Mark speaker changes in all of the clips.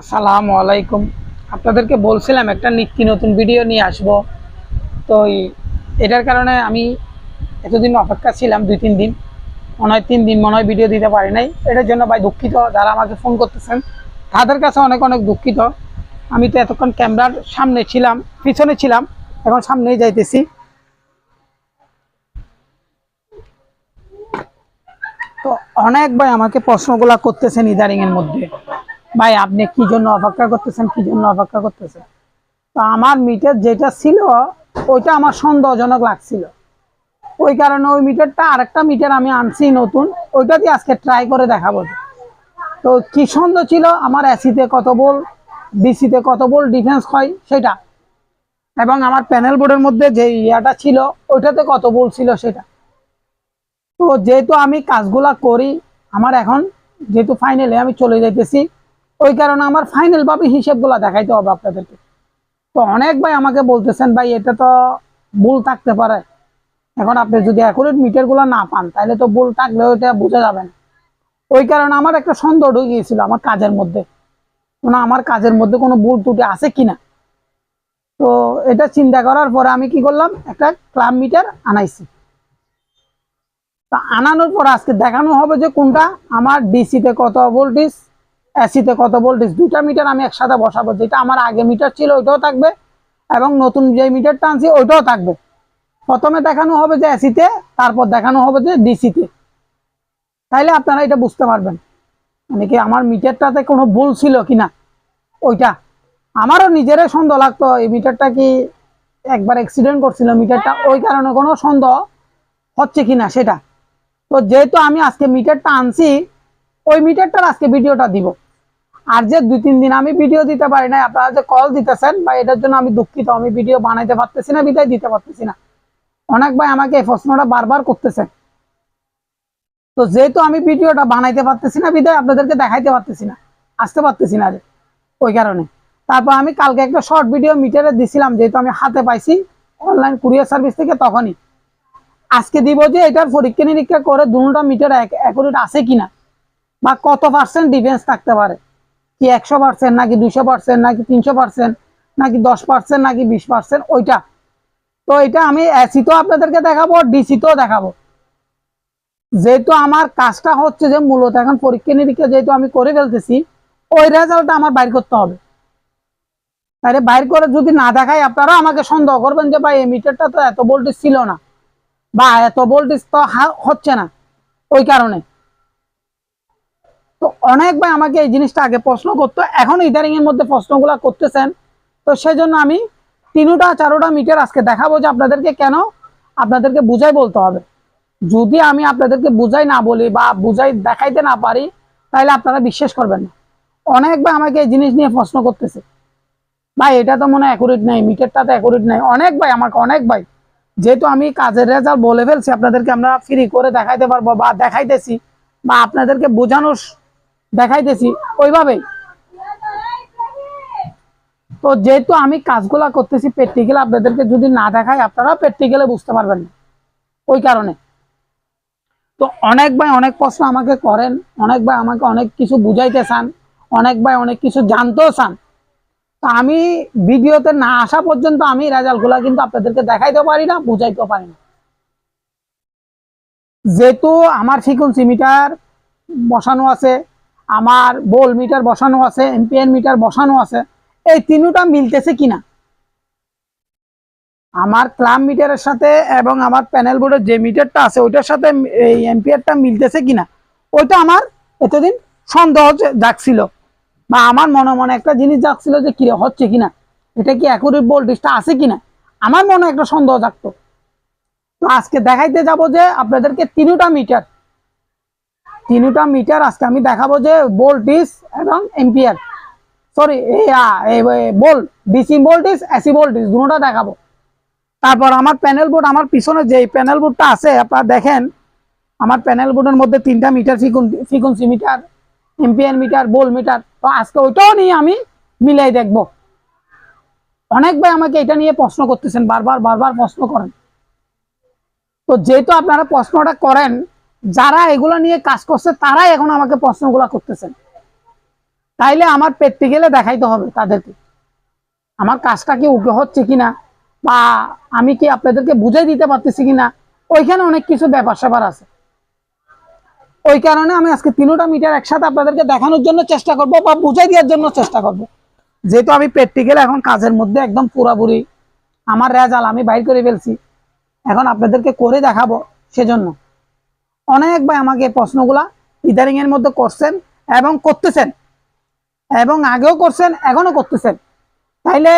Speaker 1: আসসালামু আলাইকুম। আপনাদেরকে বলছিলাম একটা নিত্য নতুন ভিডিও নিয়ে আসব। তো এটার কারণে আমি এতদিন অপেক্ষা ছিলাম, দুই তিন দিন। মনে হয় তিন দিন মনে হয় ভিডিও দিতে পারি নাই। এটার জন্য ভাই দুঃখিত যারা আমাকে ফোন করতেছেন। তাদের কাছে অনেক অনেক দুঃখিত। আমি তো এতক্ষণ ক্যামেরার সামনে ছিলাম, পিছনে ছিলাম, এখন সামনেই যাইতেছি। তো অনেক ভাই আমাকে প্রশ্নগুলা করতেছেন ইদারিং এর মধ্যে। ভাই, আপনি কি জন্য অপেক্ষা করতেছেন? কি জন্য অপেক্ষা করতেছেন? তো আমার মিটার যেটা ছিল, ওইটা আমার সন্দেহজনক লাগছিল। ওই কারণে ওই মিটারটা আরেকটা মিটার আমি আনছি নতুন, ওইটা দিয়ে আজকে ট্রাই করে দেখাবো। তো কি সন্দেহ ছিল? আমার এসিতে কত বল ডিসিতে কত বল ডিফেন্স হয়, সেটা। এবং আমার প্যানেল বোর্ডের মধ্যে যে ইয়াটা ছিল, ওইটাতে কত বল ছিল, সেটা। তো যেহেতু আমি কাজগুলা করি, আমার এখন যেহেতু ফাইনালে আমি চলে যাইতেছি ওই কারণে আমার ফাইনাল ভাবে হিসেবগুলো দেখাইতে হবে আপনাদেরকে। তো অনেক ভাই আমাকে বলতেছেন, ভাই, এটা তো ভুল থাকতে পারে। এখন আপনি যদি অ্যাকুরেট মিটারগুলো না পান, তাহলে তো ভুল থাকলেও এটা বোঝা যাবে না। ওই কারণে আমার একটা সন্দেহ ঢুকে গিয়েছিল আমার কাজের মধ্যে। কোনো আমার কাজের মধ্যে কোনো ভুল ত্রুটি আছে কিনা? তো এটা চিন্তা করার পরে আমি কি করলাম? একটা ক্লাব মিটার আনাইছি। তা আনানোর পর আজকে দেখানো হবে যে কোনটা, আমার ডিসিতে কত ভোল্টেজ এসিতে কত ভোল্টেজ? দুটা মিটার আমি একসাথে বসাবো। যেটা আমার আগে মিটার ছিল ওইটাও থাকবে। এবং নতুন যে মিটারটা আনছি ওইটাও থাকবে। প্রথমে দেখানো হবে যে এসিতে তারপর দেখানো হবে যে ডিসিতে। তাইলে আপনারা এটা বুঝতে পারবেন। মানে কি আমার মিটারটাতে কোনো ভুল ছিল কিনা ওইটা। আমারও নিজেরই সন্দেহ লাগতো এই মিটারটা কি একবার অ্যাক্সিডেন্ট করছিল? মিটারটা ওই কারণে কোনো সন্দেহ হচ্ছে কিনা সেটা? তো যেহেতু আমি আজকে মিটারটা আনছি ওই মিটারটার আজকে ভিডিওটা দিব। আর যে দুই, তিন দিন আমি ভিডিও দিতে পারি না আপনারা যে কল দিতেছেন বা এটার জন্য আমি দুঃখিত, আমি ভিডিও বানাইতে পারতেছি না, বিদায় দিতে পারতেছি না। অনেক ভাই আমাকে এই প্রশ্নটা বারবার করতেছেন তো যেহেতু আমি ভিডিওটা বানাইতে পারতেছি না, বিদায়, আপনাদেরকে দেখাইতে পারতেছি না, আসতে পারতেছি না ওই কারণে। তারপর আমি কালকে একটা শর্ট ভিডিও মিটারে দিছিলাম, যেহেতু আমি হাতে পাইছি অনলাইন কুরিয়ার সার্ভিস থেকে তখনই। আজকে দিব যে এটার পরীক্ষা নিরীক্ষা করে দুটা মিটার অ্যাকুরেট আছে কিনা, বা কত পার্সেন্ট ডিফেন্স থাকতে পারে। কি একশো পার্সেন্ট, নাকি দুশো পার্সেন্ট, নাকি তিনশো পার্সেন্ট, নাকি দশ পার্সেন্ট, নাকি বিশ পার্সেন্ট, ওইটা। তো এটা আমি এসিতেও আপনাদেরকে দেখাবো, ডিসিতেও দেখাবো। যেহেতু আমার কাজটা হচ্ছে যে মূলত এখন পরীক্ষা নিরীক্ষা যেহেতু আমি করে ফেলতেছি, ওই রেজাল্টটা আমার বাইর করতে হবে। তাহলে বাইর করে যদি না দেখাই আপনারা আমাকে সন্দেহ করবেন যে ভাই, এই মিটারটা তো এত ভোল্টেজ ছিল না, বা এত ভোল্টেজ তো হচ্ছে না, ওই কারণে। তো অনেক ভাই আমাকে এই জিনিসটা আগে প্রশ্ন করতো, এখন ইদারিং এর মধ্যে প্রশ্নগুলো করতেছেন। তো সেজন্য আমি তিনটা, চারোটা মিটার আজকে দেখাবো যে আপনাদেরকে কেন আপনাদেরকে বুঝাই বলতে হবে। যদি আমি আপনাদেরকে বুঝাই না বলি বা বুঝাই দেখাইতে না পারি, তাহলে আপনারা বিশ্বাস করবেন না। অনেক ভাই আমাকে এই জিনিস নিয়ে প্রশ্ন করতেছে। ভাই, এটা তো মনে অ্যাকুরেট নাই মিটারটা তো অ্যাকুরেট নাই। অনেক ভাই আমাকে, অনেক ভাই, যেহেতু আমি কাজের রেজাল্ট বলে ফেলছি, আপনাদেরকে আমরা ফ্রি করে দেখাইতে পারব বা দেখাইতেছি বা আপনাদেরকে বোঝানোর দেখাইতেছি, ওইভাবেই। তো যেহেতু আমি কাজগুলা করতেছি প্র্যাকটিক্যাল আপনাদেরকে যদি না দেখাই আপনারা প্র্যাকটিক্যালে বুঝতে পারবেন না, ওই কারণে। তো অনেক ভাই অনেক প্রশ্ন আমাকে করেন, অনেক ভাই আমাকে অনেক কিছু বুঝাইতে চান, অনেক ভাই অনেক কিছু জানতেও চান। তো আমি ভিডিওতে না আসা পর্যন্ত আমি রেজাল্টগুলো কিন্তু আপনাদেরকে দেখাইতে পারি না, বুঝাইতেও পারি না। যেহেতু আমার ফ্রিকুয়েন্সি মিটার বসানো আছে আমার বোল মিটার বসানো আছে, এমপিএন মিটার বসানো আছে, এই তিনটা মিলতেছে কিনা? আমার ক্লাব মিটারের সাথে এবং আমার প্যানেল বোর্ডের যে মিটারটা আছে, ওইটার সাথে এই এম্পিয়ারটা মিলতেছে কিনা? ওইটা আমার এতদিন সন্দেহ জাগছিল বা আমার মনে মনে একটা জিনিস জাগছিল যে কি হচ্ছে কিনা? এটা কি অ্যাকুরেট ভোল্টেজটা আছে কিনা? আমার মনে একটা সন্দেহ জাগতো। তো আজকে দেখাইতে যাব যে আপনাদেরকে তিনটা মিটার তিনটা মিটার আজকে আমি দেখাবো যে ভোল্টেজ এবং এম্পিয়ার সরি বল ডিসি ভোল্টেজ এসি ভোল্টেজ দুটোটা দেখাবো। তারপর আমার প্যানেল বোর্ড আমার পিছনে যে প্যানেল বোর্ডটা আছে, আপনারা দেখেন, আমার প্যানেল বোর্ডের মধ্যে তিনটা মিটার ফ্রিকুয়েন্সি মিটার এমপিএন মিটার বোল মিটার তো আজকে ওইটাও নিয়ে আমি মিলাই দেখব। অনেক ভাই আমাকে এটা নিয়ে প্রশ্ন করতেছেন, বারবার বারবার প্রশ্ন করেন। তো যেহেতু আপনারা প্রশ্নটা করেন যারা এগুলো নিয়ে কাজ করছে, তারাই এখন আমাকে প্রশ্নগুলো করতেছেন। তাইলে আমার প্র্যাকটিক্যালে দেখাইতে হবে তাদেরকে। আমার কাজটা কি উগ্র হচ্ছে কিনা, বা আমি কি আপনাদেরকে বুঝাই দিতে পারতেছি কিনা, ওইখানে অনেক কিছু ব্যাপার স্যাপার আছে। ওই কারণে আমি আজকে তিনোটা মিটার একসাথে আপনাদেরকে দেখানোর জন্য চেষ্টা করব, বা বুঝাই দেওয়ার জন্য চেষ্টা করব। যেহেতু আমি প্র্যাকটিক্যাল এখন কাজের মধ্যে একদম পুরাপুরি আমার রেজাল আমি বাইর করে ফেলছি। এখন আপনাদেরকে করে দেখাবো সেজন্য। অনেক ভাই আমাকে প্রশ্নগুলা ইদারিং এর মধ্যে করছেন এবং করতেছেন। এবং আগেও করছেন, এখনও করতেছেন। তাইলে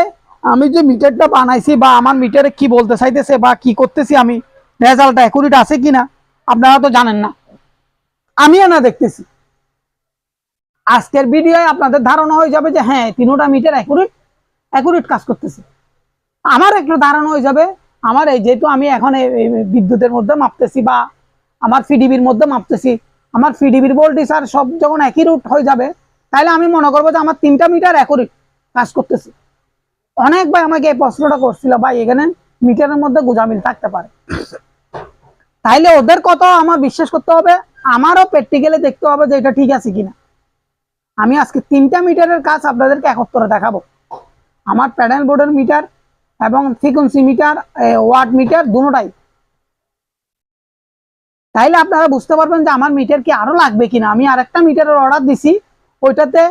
Speaker 1: আমি যে মিটারটা বানাইছি বা আমার মিটারে কি বলতে চাইতেছে বা কি করতেছি আমি, রেজাল্টটা অ্যাকুরেট আছে কিনা, আপনারা তো জানেন না। আমিও না দেখতেছি। আজকের ভিডিওয়ে আপনাদের ধারণা হয়ে যাবে যে হ্যাঁ তিনোটা মিটার অ্যাকুরেট অ্যাকুরেট কাজ করতেছে। আমার একটু ধারণা হয়ে যাবে, আমার এই যেহেতু আমি এখন বিদ্যুতের মধ্যে মাপতেছি বা আমার ফিডিবির মধ্যে মাপতেছি। আমার ফিডিবির ভোল্টেজ আর সব যখন একই রুট হয়ে যাবে তাহলে আমি মনে করব যে আমার তিনটা মিটার অ্যাকুরেট কাজ করতেছি। অনেক ভাই আমাকে এই প্রশ্নটা করছিল, ভাই, এখানে মিটারের মধ্যে গোজামিল থাকতে পারে। তাইলে ওদের কথা আমার বিশ্বাস করতে হবে, আমারও প্র্যাকটিক্যালি দেখতে হবে যে এটা ঠিক আছে কিনা। আমি আজকে তিনটা মিটারের কাজ আপনাদেরকে একত্রে দেখাবো। আমার প্যানেল বোর্ডের মিটার এবং ফ্রিকোয়েন্সি মিটার ওয়াট মিটার দুটোটাই। তাইলে আপনারা বুঝতে পারবেন যে আমার মিটার কি আরও লাগবে কিনা। আমি আরেকটা মিটারের অর্ডার দিছি, ওইটাতে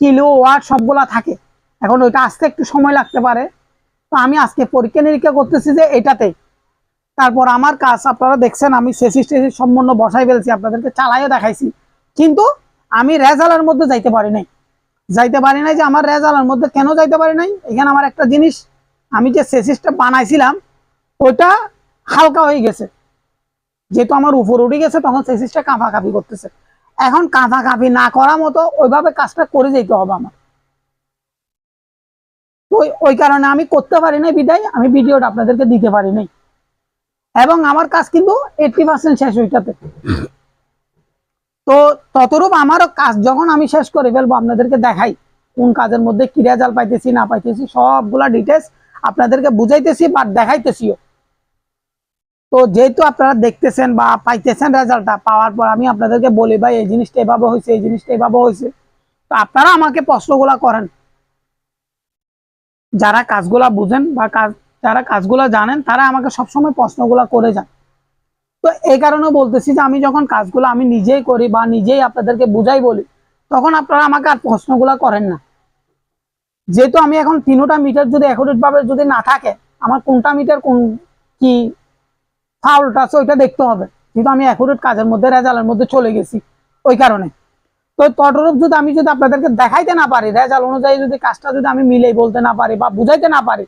Speaker 1: কিলো ওয়াট সবগুলা থাকে। এখন ওইটা আসতে একটু সময় লাগতে পারে। তো আমি আজকে পরীক্ষা নিরীক্ষা করতেছি যে এটাতে। তারপর আমার কাজ আপনারা দেখছেন, আমি সেসিস টেসিস সম্পূর্ণ বসাই ফেলছি, আপনাদেরকে চালাইও দেখাইছি। কিন্তু আমি রেজালের মধ্যে যাইতে পারি নাই। যাইতে পারি নাই যে আমার রেজালের মধ্যে কেন যাইতে পারি নাই? এখানে আমার একটা জিনিস, আমি যে সেসিসটা বানাইছিলাম, ওইটা হালকা হয়ে গেছে। যেহেতু আমার উপর উঠে গেছে, তখন সেসিসটা কাঁপা কাঁপি করতেছে। এখন কাঁপা কাঁপি না করার মতো ওইভাবে কাজটা করে যেতে হবে আমার। তো ওই- কারণে আমি করতে পারি নাই বিদায়, আমি ভিডিওটা আপনাদেরকে দিতে পারি নাই। এবং আমার কাজ কিন্তু এইটটি পার্সেন্ট শেষ ওইটাতে। তো ততরূপ আমারও কাজ যখন আমি শেষ করে ফেলব, আপনাদেরকে দেখাই কোন কাজের মধ্যে কি রেজাল্ট পাইতেছি, না পাইতেছি, সবগুলা ডিটেলস আপনাদেরকে বুঝাইতেছি বা দেখাইতেছিও। তো যেহেতু আপনারা দেখতেছেন বা পাইতেছেন রেজাল্টটা, পাওয়ার পর আমি আপনাদেরকে বলি, ভাই, এই জিনিসটা এভাবে হয়েছে এই জিনিসটা এভাবে হয়েছে তো আপনারা আমাকে প্রশ্নগুলা করেন। যারা কাজগুলা বুঝেন বা কাজ, যারা কাজগুলো জানেন, তারা আমাকে সবসময় প্রশ্নগুলো করে যান। তো এই কারণে বলতেছি যে, আমি যখন কাজগুলো আমি নিজেই করি বা নিজেই আপনাদেরকে বুঝাই বলি, তখন আপনারা আমাকে আর প্রশ্নগুলো করেন না। যেহেতু আমি এখন তিনোটা মিটার যদি অ্যাকুরেট ভাবে যদি না থাকে, আমার কোনটা মিটার কোন কি ফাউলটা আছে ওইটা দেখতে হবে। যেহেতু আমি অ্যাকুরেট কাজের মধ্যে, রেজাল্টের মধ্যে চলে গেছি ওই কারণে। তো তটরূপ যদি আমি যদি আপনাদেরকে দেখাইতে না পারি, রেজাল্ট অনুযায়ী যদি কাজটা যদি আমি মিলেই বলতে না পারি বা বুঝাইতে না পারি,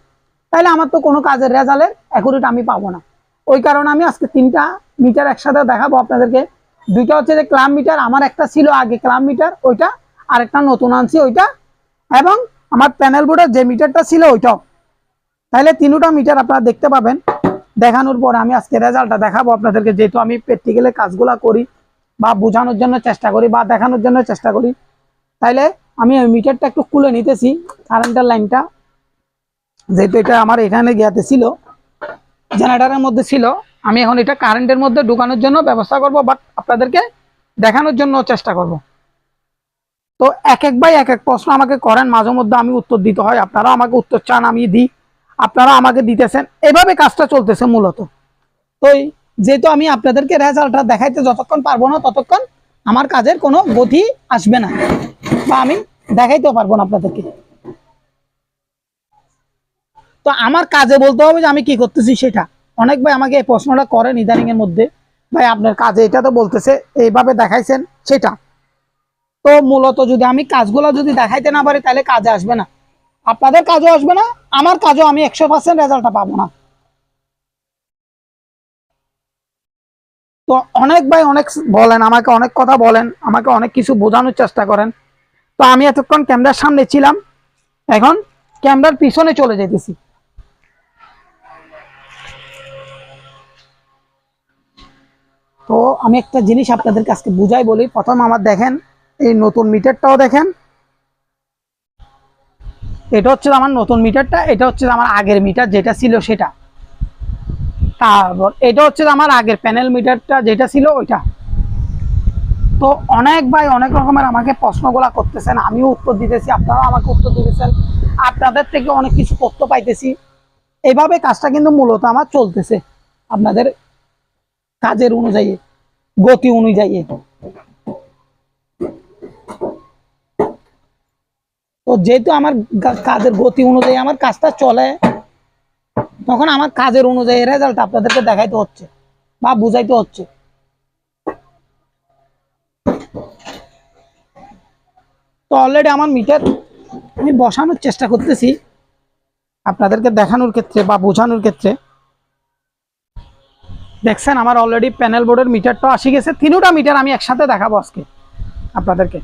Speaker 1: তাহলে আমার তো কোনো কাজের রেজাল্টের অ্যাকুরেট আমি পাবো না। ওই কারণে আমি আজকে তিনটা মিটার একসাথে দেখাবো আপনাদেরকে। দুইটা হচ্ছে যে ক্লাম মিটার আমার একটা ছিল আগে ক্লাম মিটার ওইটা আর একটা নতুন আনছি ওইটা। এবং আমার প্যানেল বোর্ডের যে মিটারটা ছিল ওইটাও। তাহলে তিনটা মিটার আপনারা দেখতে পাবেন। দেখানোর পর আমি আজকে রেজাল্টটা দেখাবো আপনাদেরকে, যেহেতু আমি প্র্যাকটিক্যালে কাজগুলা করি বা বোঝানোর জন্য চেষ্টা করি বা দেখানোর জন্য চেষ্টা করি। তাইলে আমি মিটারটা একটু খুলে নিতেছি কারেন্টের লাইনটা যেহেতু এটা আমার এখানে গিয়াতে ছিল জেনারেটারের মধ্যে ছিল, আমি এখন এটা কারেন্টের মধ্যে ঢুকানোর জন্য ব্যবস্থা করব বাট আপনাদেরকে দেখানোর জন্য চেষ্টা করব। তো এক এক বাই এক এক প্রশ্ন আমাকে করেন, মাঝে মধ্যে আমি উত্তর দিতে হয় আপনারা আমাকে উত্তর চান, আমি দিই। আপনারা আমাকে দিতেছেন। এভাবে কাজটা চলতেছে মূলত। তো যেহেতু আমি আপনাদেরকে রেজাল্টটা দেখাইতে যতক্ষণ পারব না, ততক্ষণ আমার কাজের কোনো গতি আসবে না। বা আমি দেখাইতেও পারব না আপনাদেরকে। তো আমার কাজে বলতে হবে যে আমি কি করতেছি সেটা। অনেক ভাই আমাকে এই প্রশ্নটা করেন ইদানিং এর মধ্যে। ভাই, আপনার কাজে এটা তো বলতেছে, এইভাবে দেখাইছেন সেটা। তো মূলত যদি আমি কাজগুলো যদি দেখাইতে না পারি, তাহলে কাজে আসবে না। আপনাদের কাজও আসবে না, আমার কাজও আমি একশো পার্সেন্ট রেজাল্টটা পাবো না। তো অনেক ভাই অনেক বলেন, আমাকে অনেক কথা বলেন, আমাকে অনেক কিছু বোঝানোর চেষ্টা করেন। তো আমি এতক্ষণ ক্যামেরার সামনে ছিলাম, এখন ক্যামেরার পিছনে চলে যেতেছি। তো আমি একটা জিনিস আপনাদের কাছে বুঝাই বলি, প্রথম আমার দেখেন, এই নতুন মিটারটাও দেখেন এটা হচ্ছে আমার নতুন মিটারটা, এটা হচ্ছে আমার আগের মিটার যেটা ছিল সেটা। তারপর এটা হচ্ছে আমার আগের প্যানেল মিটারটা যেটা ছিল ওইটা। তো অনেক ভাই অনেক রকমের আমাকে প্রশ্নগুলা করতেছেন, আমিও উত্তর দিতেছি, আপনারাও আমাকে উত্তর দিতেছেন। আপনাদের থেকে অনেক কিছু তথ্য পাইতেছি। এইভাবে কাজটা কিন্তু মূলত আমার চলতেছে। আপনাদের কাজের অনুযায়ী, গতি অনুযায়ী। তো যেহেতু আমার কাজের গতি অনুযায়ী আমার কাজটা চলে, তখন আমার কাজের অনুযায়ী রেজাল্ট আপনাদেরকে দেখাইতে হচ্ছে বা বুঝাইতে হচ্ছে। তো অলরেডি আমার মিটার আমি বসানোর চেষ্টা করতেছি আপনাদেরকে দেখানোর ক্ষেত্রে বা বোঝানোর ক্ষেত্রে। দেখছেন আমার অলরেডি প্যানেল বোর্ডের মিটারটা আসি গেছে, তিনটা মিটার আমি একসাথে দেখাবো আজকে আপনাদেরকে।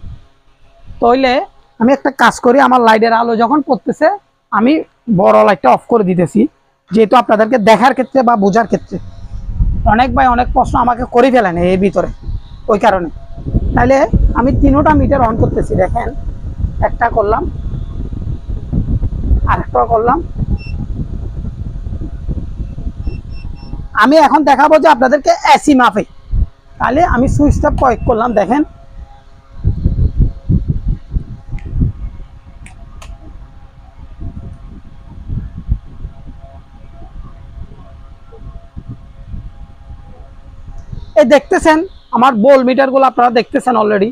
Speaker 1: তাইলে আমি একটা কাজ করি, আমার লাইটের আলো যখন পড়তেছে, আমি বড় লাইটটা অফ করে দিতেছি, যেহেতু আপনাদেরকে দেখার ক্ষেত্রে বা বোঝার ক্ষেত্রে। অনেক ভাই অনেক প্রশ্ন আমাকে করে ফেলেন এর ভিতরে, ওই কারণে। তাহলে আমি তিনোটা মিটার অন করতেছি, দেখেন। একটা করলাম, আরেকটা করলাম। আমি এখন দেখাবো যে আপনাদেরকে এসি মাপে। তাহলে আমি সুইচটা প্রয়োগ করলাম, দেখেন। এই দেখতেছেন, আমার বোল মিটারগুলো আপনারা দেখতেছেন অলরেডি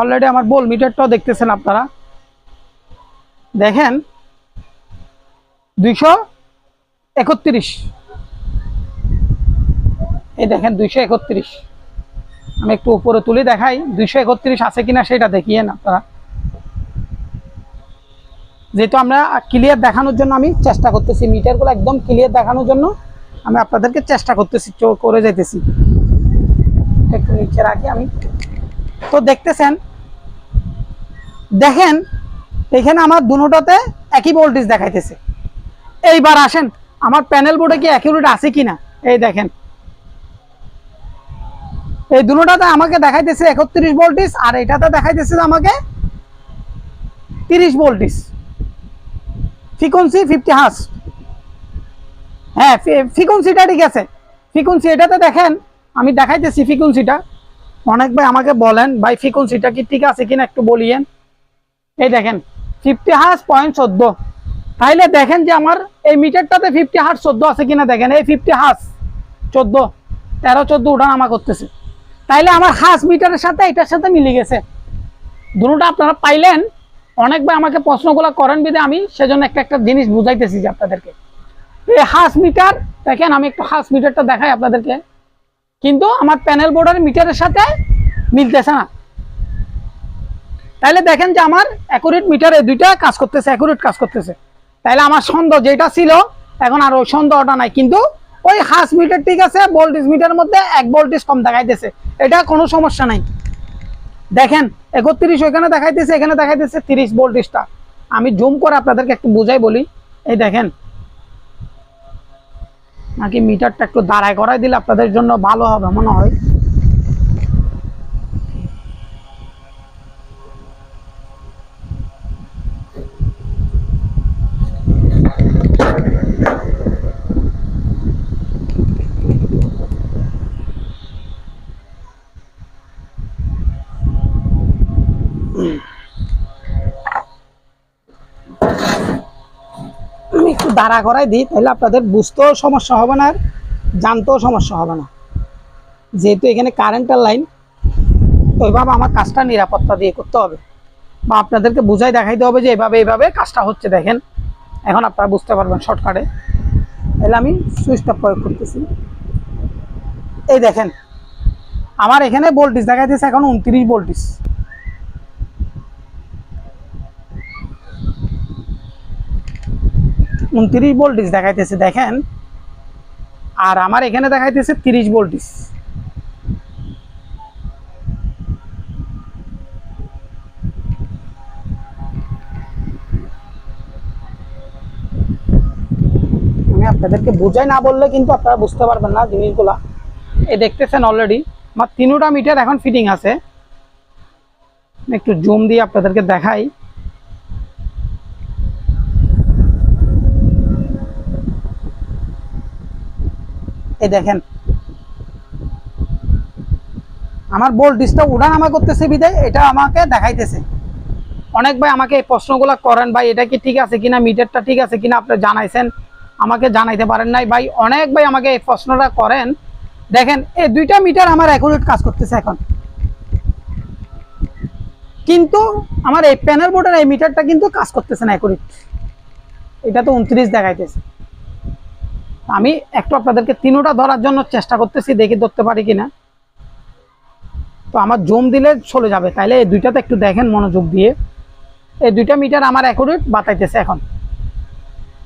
Speaker 1: অলরেডি আমার বোল মিটারটাও দেখতেছেন আপনারা। দেখেন, দুইশো একত্রিশ। এই দেখেন, দুইশো একত্রিশ। আমি একটু উপরে তুলে দেখাই, দুইশো একত্রিশ আছে কিনা সেটা দেখিয়েন আপনারা। যেহেতু আমরা ক্লিয়ার দেখানোর জন্য আমি চেষ্টা করতেছি মিটারগুলো একদম ক্লিয়ার দেখানোর জন্য আমি আপনাদেরকে চেষ্টা করতেছি করে যেতেছি একটু নিচে রাখি আমি। তো দেখতেছেন, দেখেন, এখানে আমার দুটোতে একই ভোল্টেজ দেখাইতেছে। এইবার আসেন, আমার প্যানেল বোর্ডে কি অ্যাকিউরেট আছে কিনা? এই দেখেন। এই দুটোটাতে আমাকে দেখাইতেছে একত্রিশ ভোল্টেজ আর এটাতে দেখাইতেছে আমাকে তিরিশ ভোল্টেজ ফ্রিকোয়েন্সি ফিফটি হার্স হ্যাঁ ফ্রিকোয়েন্সিটা ঠিক আছে। ফ্রিকোয়েন্সি এটাতে দেখেন, আমি দেখাইতেছি ফ্রিকোয়েন্সিটা। অনেক ভাই আমাকে বলেন, ভাই, ফ্রিকোয়েন্সিটা কি ঠিক আছে কিনা একটু বলিয়েন। এই দেখেন ফিফটি হার্স পয়েন্ট চোদ্দ। তাইলে দেখেন যে আমার এই মিটারটাতে ফিফটি হার্স চোদ্দ আছে কিনা দেখেন, এই ফিফটি হার্স চোদ্দ, তেরো, চোদ্দ ওঠানামা করতেছে। তাইলে আমার হাস মিটারের সাথে এটার সাথে মিলে গেছে। দুটোটা আপনারা পাইলেন অনেক ভাই আমাকে প্রশ্নগুলো করেন বিদে, আমি সেজন্য একটা একটা জিনিস বুঝাইতেছি যে আপনাদেরকে। এই হাঁস মিটার, দেখেন আমি একটু হাঁস মিটারটা দেখাই আপনাদেরকে। কিন্তু আমার প্যানেল বোর্ডের মিটারের সাথে মিলতেছে না। তাইলে দেখেন যে আমার অ্যাকুরেট মিটারে দুইটা কাজ করতেছে অ্যাকুরেট কাজ করতেছে। তাইলে আমার সন্দেহ যেটা ছিল, এখন আর ওই সন্দেহটা নাই। কিন্তু ওই হাঁস মিটার ঠিক আছে ভোল্টেজ মিটারের মধ্যে এক ভোল্টেজ কম দেখাইতেছে। এটা কোনো সমস্যা নাই। দেখেন, একত্রিশ ওইখানে দেখাইতেছে, এখানে দেখাইতেছে তিরিশ ভোল্টেজটা আমি জুম করে আপনাদেরকে একটু বোঝাই বলি। এই দেখেন, নাকি মিটারটা একটু দাঁড়ায় করাই দিলে আপনাদের জন্য ভালো হবে মনে হয় আমি একটু দাঁড়া করাই দিই, তাহলে আপনাদের বুঝতেও সমস্যা হবে না আর জানতেও সমস্যা হবে না। যেহেতু এখানে কারেন্টের লাইন ওইভাবে আমার কাজটা নিরাপত্তা দিয়ে করতে হবে। বা আপনাদেরকে বুঝাই দেখাইতে হবে যে এভাবে এইভাবে কাজটা হচ্ছে, দেখেন। এখন আপনারা বুঝতে পারবেন শর্টকাটে তাহলে আমি সুইচটা প্রয়োগ করতেছি। এই দেখেন, আমার এখানে ভোল্টেজ দেখাইতেছে, এখন উনত্রিশ ভোল্টেজ উনত্রিশ ভোল্টেজ দেখাইতেছে, দেখেন। আর আমার এখানে দেখাইতেছে তিরিশ ভোল্টেজ আপনাদেরকে বোঝাই না বললে কিন্তু আপনারা বুঝতে পারবেন না জিনিসগুলা। এ দেখতেছেন অলরেডি আমার তিনোটা মিটার এখন ফিটিং আছে। একটু জুম দিয়ে আপনাদেরকে দেখাই। এই দেখেন। আমার ভোল্টেজটা উঠানামা করতেছে বিদায়, এটা আমাকে দেখাইতেছে। অনেক ভাই আমাকে এই প্রশ্নগুলো করেন, ভাই, এটা কি ঠিক আছে কিনা মিটারটা ঠিক আছে কিনা আপনি জানাইছেন, আমাকে জানাইতে পারেন নাই। ভাই, অনেক ভাই আমাকে এই প্রশ্নটা করেন। দেখেন, এই দুইটা মিটার আমার অ্যাকুরেট কাজ করতেছে এখন। কিন্তু আমার এই প্যানেল বোর্ডের এই মিটারটা কিন্তু কাজ করতেছে না অ্যাকুরেট এটা তো উনত্রিশ দেখাইতেছে। আমি একটু আপনাদেরকে তিনোটা ধরার জন্য চেষ্টা করতেছি, দেখি ধরতে পারি কিনা। তো আমার জম দিলে চলে যাবে, তাইলে এই দুইটাতে একটু দেখেন মনোযোগ দিয়ে। এই দুইটা মিটার আমার অ্যাকুরেট বাতাইতেছে এখন।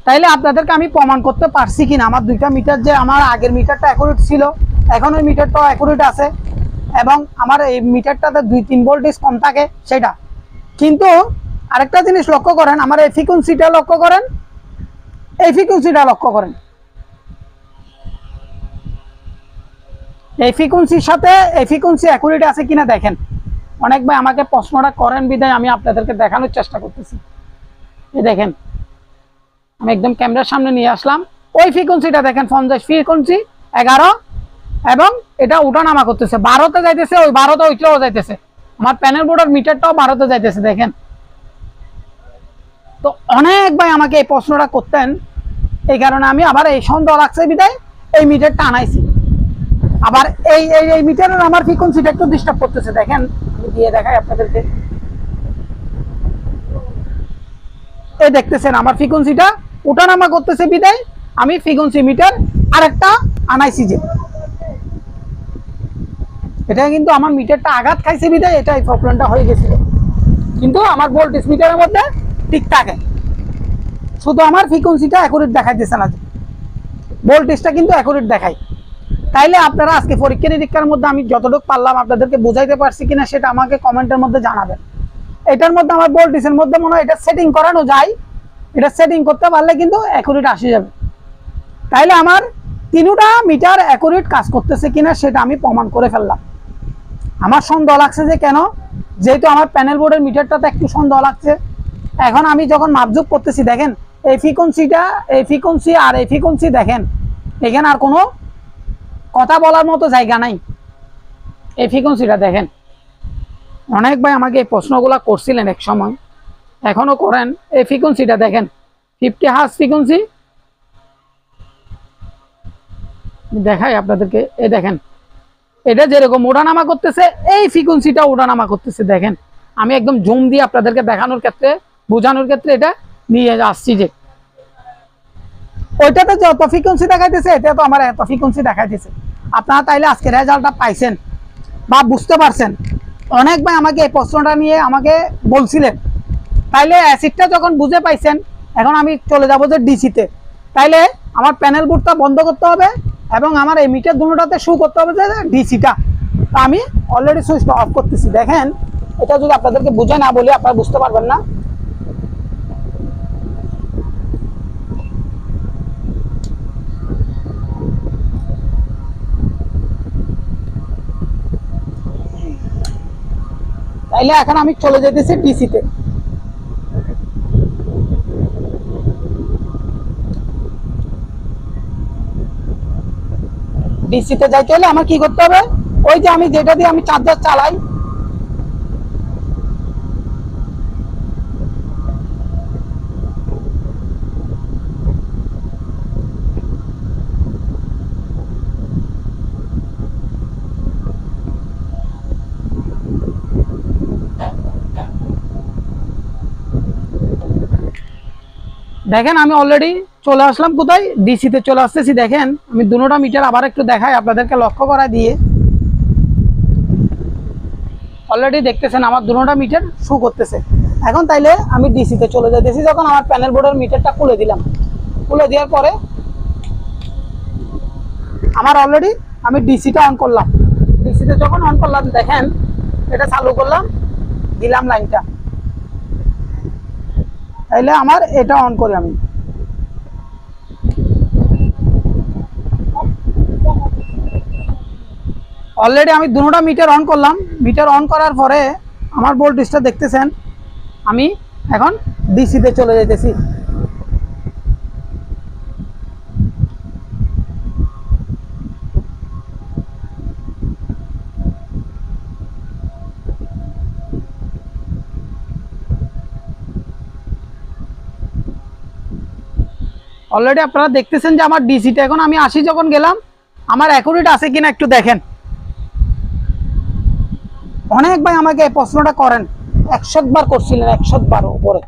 Speaker 1: তাইলে আপনাদেরকে আমি প্রমাণ করতে পারছি কিনা, আমার দুইটা মিটার যে আমার আগের মিটারটা অ্যাকুরেট ছিল, এখন ওই মিটারটাও অ্যাকুরেট আছে। এবং আমার এই মিটারটাতে দুই তিন ভোল্টেজ কম থাকে, সেটা। কিন্তু আরেকটা জিনিস লক্ষ্য করেন, আমার এই ফ্রিকুয়েন্সিটা লক্ষ্য করেন, এই ফ্রিকুয়েন্সিটা লক্ষ্য করেন। এই ফ্রিকুয়েন্সির সাথে, এই ফ্রিকুয়েন্সি অ্যাকুরেট আছে কিনা দেখেন। অনেক ভাই আমাকে প্রশ্নটা করেন বিদায় আমি আপনাদেরকে দেখানোর চেষ্টা করতেছি। এই দেখেন, আমি একদম ক্যামেরার সামনে নিয়ে আসলাম। ওই ফ্রিকুয়েন্সিটা দেখেন, পঞ্চাশ ফ্রিকুয়েন্সি এগারো, এবং এটা উঠানামা করতেছে। বারোতে যাইতেছে, ওই বারোতে ওইটাও যাইতেছে। আমার প্যানেল বোর্ডের মিটারটাও বারোতে যাইতেছে, দেখেন। তো অনেক ভাই আমাকে এই প্রশ্নটা করতেন, এই কারণে আমি আবার এই সন্দেহ লাগছে বিদায় এই মিটারটা আনাইছি। আবার এই এই মিটারের আমার ফ্রিকোয়েন্সিটা একটু ডিস্টার্ব করতেছে, দেখেন। আমি দিয়ে দেখাই আপনাদেরকে। এই দেখতেছেন, আমার ফ্রিকোয়েন্সিটা উঠানামা করতেছে বিদায়। আমি ফ্রিকোয়েন্সি মিটার আরেকটা আনাইছি যে। এটা কিন্তু আমার মিটারটা আঘাত খাইছে বিদায় এটা এই প্রবলেমটা হয়ে গেছিল। কিন্তু আমার ভোল্টেজ মিটারের মধ্যে ঠিক থাকে। শুধু আমার ফ্রিকোয়েন্সিটা অ্যাকুরেট দেখাইতেছে না। ভোল্টেজটা কিন্তু অ্যাকুরেট দেখায়। তাইলে আপনারা আজকে পরীক্ষা নিরীক্ষার মধ্যে আমি যতটুকু পারলাম আপনাদেরকে বুঝাইতে পারছি কিনা সেটা আমাকে কমেন্টের মধ্যে জানাবেন। এটার মধ্যে আমার ভোল্টেজের মধ্যে মনে হয় এটা সেটিং করানো যায়। এটা সেটিং করতে পারলে কিন্তু অ্যাকুরেট আসে যাবে। তাইলে আমার তিনটা মিটার অ্যাকুরেট কাজ করতেছে কিনা সেটা আমি প্রমাণ করে ফেললাম। আমার সন্দেহ লাগছে যে কেন? যেহেতু আমার প্যানেল বোর্ডের মিটারটাতে একটু সন্দেহ লাগছে। এখন আমি যখন মাপজুপ করতেছি, দেখেন এই ফ্রিকোয়েন্সিটা এই ফ্রিকোয়েন্সি আর এই ফ্রিকোয়েন্সি দেখেন, এখানে আর কোনো কথা বলার মতো জায়গা নাই। এই ফ্রিকোয়েন্সিটা দেখেন। অনেক ভাই আমাকে এই প্রশ্নগুলো করছিলেন এক সময় এখনও করেন। এই ফ্রিকোয়েন্সিটা দেখেন। ফিফটি হার্স ফ্রিকোয়েন্সি দেখাই আপনাদেরকে। এই দেখেন, এটা যেরকম ওঠানামা করতেছে, এই ফ্রিকোয়েন্সিটা ওঠানামা করতেছে, দেখেন। আমি একদম জুম দিয়ে আপনাদেরকে দেখানোর ক্ষেত্রে, বোঝানোর ক্ষেত্রে এটা নিয়ে আসছি যে ওইটাতে যত ফ্রিকোয়েন্সি দেখাইতেছে এটা তো আমার এত ফ্রিকোয়েন্সি দেখাইতেছে। আপনারা তাইলে আজকে রেজাল্টটা পাইছেন বা বুঝতে পারছেন। অনেক ভাই আমাকে এই প্রশ্নটা নিয়ে আমাকে বলছিলেন। তাইলে অ্যাসিডটা যখন বুঝে পাইছেন, এখন আমি চলে যাব যে ডিসিতে তাইলে আমার প্যানেল বোর্ডটা বন্ধ করতে হবে এবং আমার এই মিটার দুটোটাতে শু করতে হবে যে ডিসিটা আমি অলরেডি সুইচটা অফ করতেছি। দেখেন, এটা যদি আপনাদেরকে বুঝে না বলি, আপনারা বুঝতে পারবেন না। তাইলে এখন আমি চলে যেতেছি ডিসিতে ডিসিতে যাইতে হলে আমার কি করতে হবে? ওই যে আমি যেটা দিয়ে আমি চার্জার চালাই দেখেন, আমি অলরেডি চলে আসলাম কোথায়? ডিসিতে চলে আসতেছি, দেখেন। আমি দুটোটা মিটার আবার একটু দেখাই আপনাদেরকে, লক্ষ্য করা দিয়ে। অলরেডি দেখতেছেন, আমার দুটোটা মিটার শু করতেছে। এখন তাইলে আমি ডিসিতে চলে যাইতেছি, যখন আমার প্যানেল বোর্ডের মিটারটা খুলে দিলাম। খুলে দেওয়ার পরে আমার অলরেডি আমি ডিসিটা অন করলাম। ডিসিতে যখন অন করলাম, দেখেন, এটা চালু করলাম, দিলাম লাইনটা তাইলে আমার এটা অন করি আমি। অলরেডি আমি দুটা মিটার অন করলাম। মিটার অন করার পরে আমার ভোল্টেজটা দেখতেছেন। আমি এখন ডিসিতে চলে যাইতেছি। অলরেডি আপনারা দেখতেছেন যে আমার ডিসিটা এখন আমি আসি যখন গেলাম, আমার অ্যাকুরেট আছে কিনা একটু দেখেন। অনেক ভাই আমাকে এই প্রশ্নটা করেন। একশো বার করছিলেন একশো বার উপরে।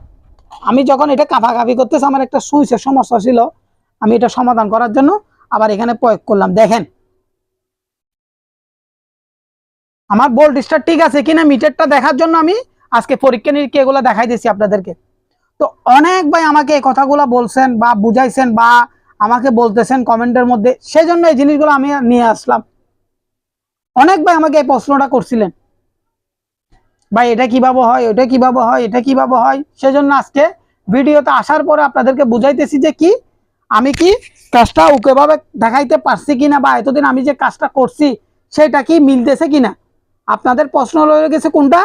Speaker 1: আমি যখন এটা কাফাকাফি করতেছি, আমার একটা সুইচের সমস্যা ছিল। আমি এটা সমাধান করার জন্য আবার এখানে প্রয়োগ করলাম। দেখেন। আমার ভোল্টেজটা ঠিক আছে কিনা মিটারটা দেখার জন্য আমি আজকে পরীক্ষা নিরীক্ষা এগুলো দেখাই দিয়েছি আপনাদেরকে। তো অনেক ভাই আমাকে এই কথাগুলো বলছেন বা বুঝাইছেন বা আমাকে বলতেছেন কমেন্টের মধ্যে সেই জন্য এই জিনিসগুলো আমি নিয়ে আসলাম। অনেক ভাই আমাকে এই প্রশ্নটা করছিলেন। ভাই, এটা কীভাবে হয় ওটা কীভাবে হয়, এটা কীভাবে হয়? সেজন্য আজকে ভিডিওতে আসার পরে আপনাদেরকে বুঝাইতেছি যে কি, আমি কি কাজটা ওকেভাবে দেখাইতে পারছি কিনা বা এতদিন আমি যে কাজটা করছি, সেটা কি মিলতেছে কিনা? আপনাদের প্রশ্ন রয়ে গেছে কোনটা?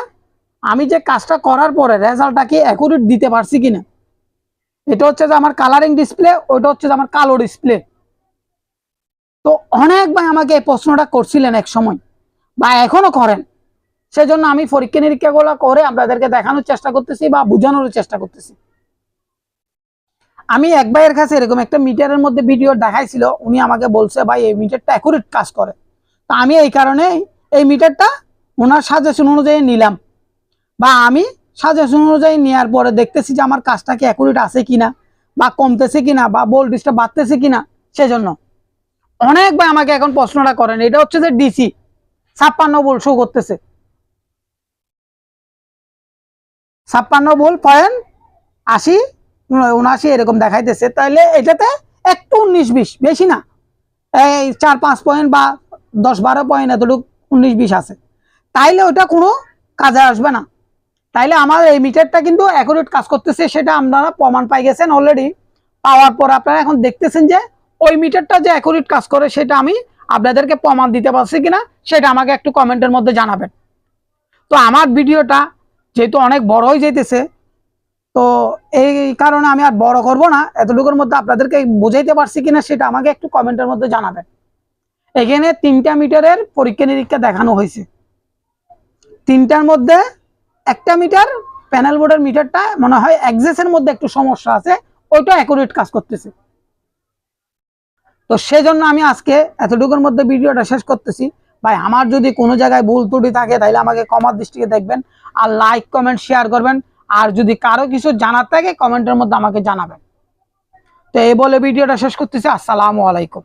Speaker 1: আমি যে কাজটা করার পরে রেজাল্টটা কি অ্যাকুরেট দিতে পারছি কিনা? এটা হচ্ছে যে আমার কালারিং ডিসপ্লে ওইটা হচ্ছে যে আমার কালো ডিসপ্লে তো অনেক ভাই আমাকে এই প্রশ্নটা করছিলেন এক সময়, বা এখনও করেন। সেজন্য আমি পরীক্ষা নিরীক্ষাগুলো করে আপনাদেরকে দেখানোর চেষ্টা করতেছি বা বোঝানোর চেষ্টা করতেছি। আমি এক ভাইয়ের কাছে এরকম একটা মিটারের মধ্যে ভিডিও দেখাইছিল, উনি আমাকে বলছে, ভাই, এই মিটারটা অ্যাকুরেট কাজ করে। তা আমি এই কারণে এই মিটারটা ওনার সাজেশন অনুযায়ী নিলাম। বা আমি সাজেশন অনুযায়ী নেওয়ার পরে দেখতেছি যে আমার কাজটা কি অ্যাকুরেট আছে কিনা বা কমতেছে কিনা বা ভোল্টেজটা বাড়তেছে কিনা, সেজন্য। অনেক ভাই আমাকে এখন প্রশ্নটা করেন, এটা হচ্ছে যে ডিসি ছাপ্পান্ন ভোল্ট শো করতেছে। ছাপ্পান্ন ভোল্ট পয়েন্ট আশি, উনআশি এরকম দেখাইতেছে তাহলে এটাতে একটু উনিশ বিশ, বেশি না। এই চার পাঁচ পয়েন্ট বা দশ বারো পয়েন্ট এতটুকু উনিশ বিশ আছে। তাইলে ওটা কোনো কাজে আসবে না। তাইলে আমার এই মিটারটা কিন্তু অ্যাকুরেট কাজ করতেছে, সেটা আপনারা প্রমাণ পাই গেছেন অলরেডি পাওয়ার পর আপনারা এখন দেখতেছেন যে ওই মিটারটা যে অ্যাকুরেট কাজ করে, সেটা আমি আপনাদেরকে প্রমাণ দিতে পারছি কিনা, সেটা আমাকে একটু কমেন্টের মধ্যে জানাবেন। তো আমার ভিডিওটা যেহেতু অনেক বড় হয়ে যেতেছে তো এই কারণে আমি আর বড় করব না, এতটুকুর মধ্যে আপনাদেরকে বোঝাইতে পারছি কিনা, সেটা আমাকে একটু কমেন্টের মধ্যে জানাবেন। এখানে তিনটা মিটারের পরীক্ষা নিরীক্ষা দেখানো হয়েছে। তিনটার মধ্যে একটা মিটার প্যানেল বোর্ডের মিটারটা মনে হয় এক্সেসের মধ্যে একটু সমস্যা আছে, ওইটা অ্যাকুরেট কাজ করতেছে। তো সেজন্য আমি আজকে এতটুকুর মধ্যে ভিডিওটা শেষ করতেছি। ভাই, আমার যদি কোনো জায়গায় ভুল ত্রুটি থাকে, তাহলে আমাকে কমার দৃষ্টিকে দেখবেন আর লাইক কমেন্ট শেয়ার করবেন। আর যদি কারও কিছু জানার থাকে কমেন্টের মধ্যে আমাকে জানাবেন। তো এই বলে ভিডিওটা শেষ করতেছি। আসসালামু আলাইকুম।